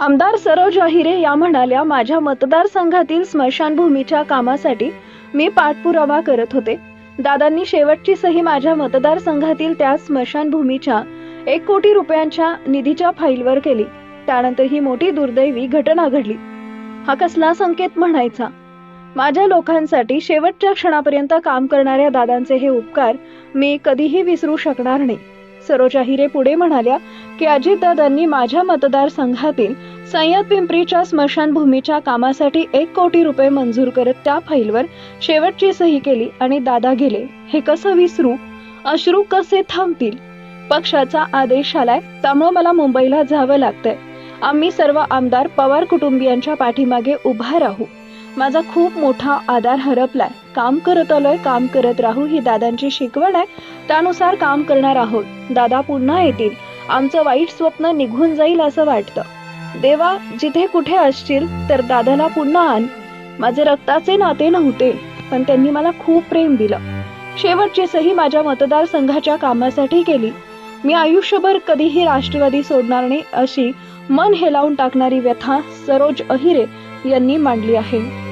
आमदार सरोज अहिरे या म्हणाल्या माझ्या मतदारसंघातील स्मशानभूमीच्या कामासाठी मी पाठपुरावा करत होते. दादांनी शेवटची सही माझ्या मतदारसंघातील त्या स्मशानभूमीच्या एक कोटी रुपयांच्या निधीच्या फाईलवर केली. त्यानंतर ही मोठी दुर्दैवी घटना घडली. हा कसला संकेत म्हणायचा? माझ्या लोकांसाठी शेवटच्या क्षणापर्यंत काम करणाऱ्या दादांचे हे उपकार मी कधीही विसरू शकणार नाही. सरोजा हिरे पुढे म्हणाल्या की अजितदादांनी माझ्या मतदारसंघातील सय्यद पिंपरीच्या स्मशानभूमीच्या कामासाठी एक कोटी रुपये मंजूर करत त्या फाईलवर शेवटची सही केली आणि दादा गेले. हे कसं विसरू? अश्रू कसे थांबतील? पक्षाचा आदेश आलाय त्यामुळे मला मुंबईला जावं लागतंय. आम्ही सर्व आमदार पवार कुटुंबियांच्या पाठीमागे उभा राहू. माझा खूप मोठा आधार हरपलाय. काम करत आलोय काम करत राहू ही दादांची शिकवण आहे. त्यानुसार काम करणार आहोत. दादा पुन्हा येतील. आमचं वाईट स्वप्न निघून जाईल असं वाटतं. देवा जिथे कुठे असशील तर दादाला पुन्हा आण. माझे रक्ताचे नाते नव्हते पण त्यांनी मला खूप प्रेम दिलं. शेवटची सही माझ्या मतदारसंघाच्या कामासाठी केली. मी आयुष्यभर कधीही राष्ट्रवादी सोडणार नाही अशी मन हेलावून टाकणारी व्यथा सरोज अहिरे यांनी मांडली आहे.